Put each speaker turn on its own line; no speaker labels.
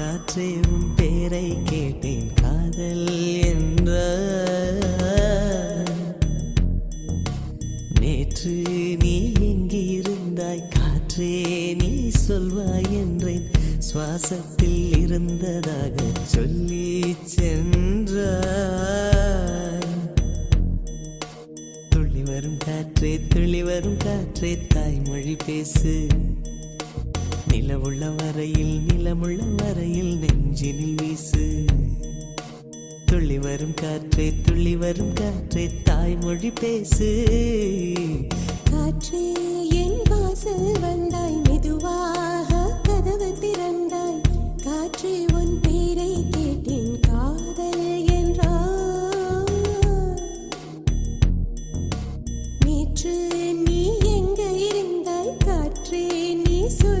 காற்றே உன் பேரை கேட்டேன் காதல் என்ற. நேற்று நீ எங்கிருந்தாய் காற்றே நீ சொல்வாய் என்றேன். சுவாசத்தில் இருந்ததாக சொல்லி சென்றாய். துள்ளி வரும் காற்றே துள்ளி வரும் காற்றே தாய்மொழி பேசு. நிலவுள்ள வரையில் நிலமுள்ள வரையில் நெஞ்சினில் வீசு. துள்ளி வரும் காற்றே துள்ளி வரும் காற்றே தாய்மொழி பேசு.
காற்றே என் வாசல் வந்தாய் மெதுவாக கதவு திறந்தாய். காற்றே உன் பேரை கேட்டேன் காதல் என்றார் நேற்று நீ எங்க இருந்தாய்? காற்றே நீ சொல்